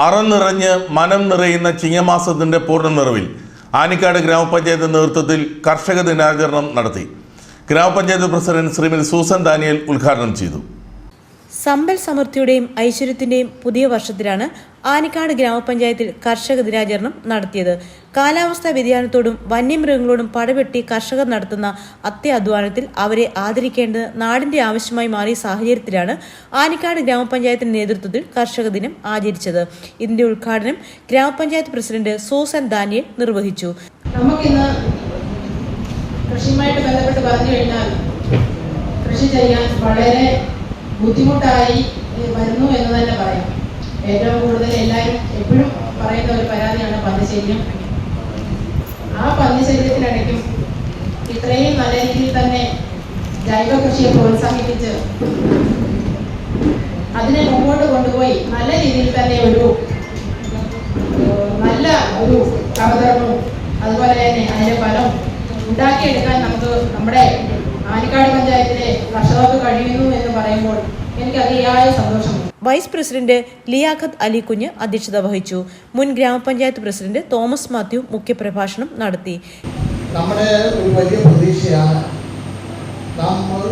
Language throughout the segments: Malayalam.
അറനിറഞ്ഞ് മനം നിറയുന്ന ചിങ്ങമാസത്തിന്റെ പൂർണ നിറവിൽ ആനിക്കാട് ഗ്രാമപഞ്ചായത്ത് നേതൃത്വത്തിൽ കർഷക ദിനാചരണം നടത്തി. ഗ്രാമപഞ്ചായത്ത് പ്രസിഡന്റ് ശ്രീമതി സൂസൻ ദാനിയൽ ഉദ്ഘാടനം ചെയ്തു. സമ്പൽ സമൃദ്ധിയുടെയും ഐശ്വര്യത്തിന്റെയും പുതിയ വർഷത്തിലാണ് ആനിക്കാട് ഗ്രാമപഞ്ചായത്തിൽ കർഷക ദിനാചരണം നടത്തിയത്. കാലാവസ്ഥാ വ്യതിയാനത്തോടും വന്യമൃഗങ്ങളോടും പടവെട്ടി കർഷകർ നടത്തുന്ന അത്യാധ്വാനത്തിൽ അവരെ ആദരിക്കേണ്ടത് നാടിന്റെ ആവശ്യമായി മാറിയ സാഹചര്യത്തിലാണ് ആനിക്കാട് ഗ്രാമപഞ്ചായത്തിന്റെ നേതൃത്വത്തിൽ കർഷക ദിനം ആചരിച്ചത്. ഇതിന്റെ ഉദ്ഘാടനം ഗ്രാമപഞ്ചായത്ത് പ്രസിഡന്റ് സൂസൻ ദാനിയൽ നിർവഹിച്ചു. നമുക്കിന്ന് കൃഷിയുമായിട്ട് ബന്ധപ്പെട്ട് പറഞ്ഞു കഴിഞ്ഞാൽ കൃഷി ചെയ്യാൻ വളരെ ബുദ്ധിമുട്ടായി വരുന്നു എന്ന് തന്നെ പറയാം. ഏറ്റവും കൂടുതൽ എല്ലാവരും എപ്പോഴും പറയുന്ന ഒരു പരാതിയാണ് പന്നിശല്യം. ആ പന്നിശല്യത്തിനിടയ്ക്കും ഇത്രയും നല്ല രീതിയിൽ തന്നെ ജൈവ കൃഷിയെ പ്രോത്സാഹിപ്പിച്ച് അതിനെ മുമ്പോട്ട് കൊണ്ടുപോയി നല്ല രീതിയിൽ തന്നെ ഒരു നല്ല ഒരു അവതരണവും അതുപോലെ തന്നെ അതിന്റെ ഫലം ഉണ്ടാക്കിയെടുക്കാൻ നമുക്ക് നമ്മുടെ ആനിക്കാട് പഞ്ചായത്തിലെ കർഷകർക്ക് കഴിയുന്നു എന്ന് പറയുമ്പോൾ എനിക്ക് അതിയായ സന്തോഷമുണ്ട്. വൈസ് പ്രസിഡന്റ് ലിയാഖത്ത് അലി കുഞ്ഞ് അധ്യക്ഷത വഹിച്ചു. മുൻ ഗ്രാമപഞ്ചായത്ത് പ്രസിഡന്റ് തോമസ് മാത്യു മുഖ്യപ്രഭാഷണം നടത്തി. നമ്മുടെ ഒരു വലിയ പ്രതീക്ഷയാണ്. നമ്മൾ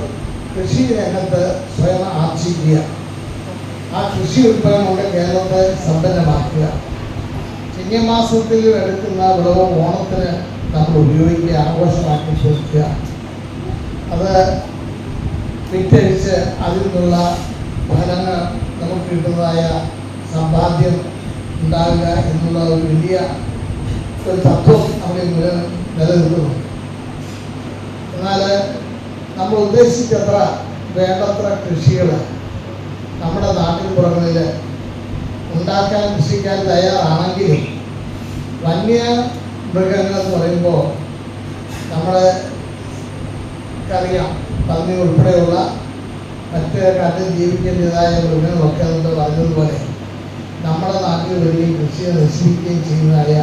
കൃഷി രംഗത്ത് സ്വയം ആർജിക്കുക. ആ കൃഷി ഉൽപ്പന്നം കൊണ്ട് കേരളത്തെ സമ്പന്നമാക്കുക. ചിങ്ങമാസത്തിൽ എടുക്കുന്ന വിളവ് ഓണത്തിന് നമ്മൾ ഉപയോഗിക്കുക ആഘോഷമാക്കി തീർക്കുക. അത് വിറ്റഴിച്ച് അതിൽ നിന്നുള്ള ഫലങ്ങൾ നമുക്ക് കിട്ടുന്നതായ സമ്പാദ്യം ഉണ്ടാകുക എന്നുള്ള ഒരു വലിയ ഒരു തത്വം അവിടെ നില നിലനിൽക്കുന്നു. എന്നാൽ നമ്മൾ ഉദ്ദേശിച്ചത്ര വേണ്ടത്ര കൃഷികൾ നമ്മുടെ നാട്ടിൻ പുറങ്ങളിൽ ഉണ്ടാക്കാൻ കൃഷിക്കാൻ തയ്യാറാണെങ്കിലും വന്യ മൃഗങ്ങൾ എന്ന് പറയുമ്പോൾ നമ്മളെ അറിയാം പന്നി ഉൾപ്പെടെയുള്ള മറ്റ് കാട്ടിൽ ജീവിക്കേണ്ടതായ മൃഗങ്ങളൊക്കെ നമ്മൾ പറഞ്ഞതുപോലെ നമ്മുടെ നാട്ടിൽ വരികയും കൃഷിയെ നശിപ്പിക്കുകയും ചെയ്യുന്നതായ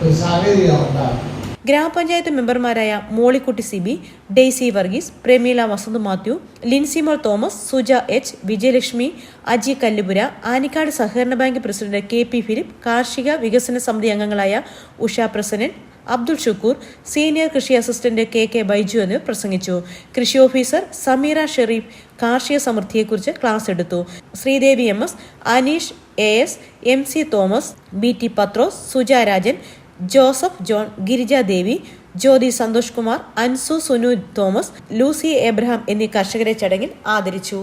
ഒരു സാഹചര്യം ഉണ്ടാകും. ഗ്രാമപഞ്ചായത്ത് മെമ്പർമാരായ Mollykutty Sibi Daisy Varghese Prameela Vasanth Mathew Lincymol Thomas Suja H Vijayalakshmi Aji Kallupura Anikkad സഹകരണ bank president K P Philip കാർഷിക വികസന സമിതി അംഗങ്ങളായ ഉഷ പ്രസന്നൻ അബ്ദുൾ ഷുക്കൂർ സീനിയർ കൃഷി അസിസ്റ്റന്റ് കെ കെ ബൈജു എന്നിവർ പ്രസംഗിച്ചു. കൃഷി ഓഫീസർ സമീറ ഷെറീഫ് കാർഷിക സമൃദ്ധിയെക്കുറിച്ച് ക്ലാസ് എടുത്തു. Sreedevi M S Aneesh A S M C Thomas B T Pathrose Suja Rajan Joseph John Girijadevi Jyothi Santhosh Kumar Ansu Sunu Thomas Lucy Abraham എന്നീ കർഷകരെ ചടങ്ങിൽ ആദരിച്ചു.